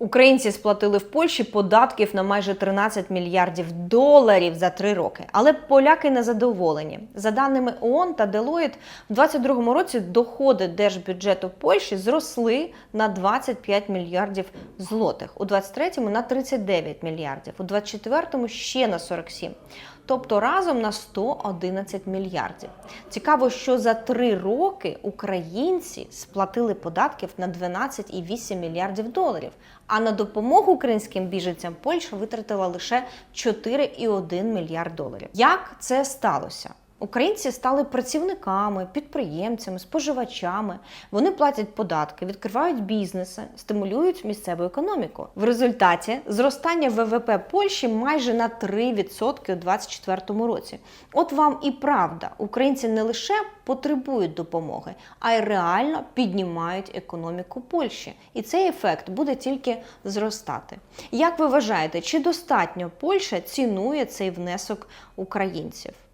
Українці сплатили в Польщі податків на майже 13 мільярдів доларів за три роки. Але поляки не задоволені. За даними ООН та Deloitte, в 2022 році доходи держбюджету Польщі зросли на 25 мільярдів злотих, у 2023 на 39 мільярдів, у 2024 ще на 47. Тобто разом на 111 мільярдів. Цікаво, що за три роки українці сплатили податків на 12,8 мільярдів доларів. А на допомогу українським біженцям Польща витратила лише 4,1 мільярд доларів. Як це сталося? Українці стали працівниками, підприємцями, споживачами. Вони платять податки, відкривають бізнеси, стимулюють місцеву економіку. В результаті зростання ВВП Польщі майже на 3% у 2024 році. От вам і правда, українці не лише потребують допомоги, а й реально піднімають економіку Польщі. І цей ефект буде тільки зростати. Як ви вважаєте, чи достатньо Польща цінує цей внесок українців?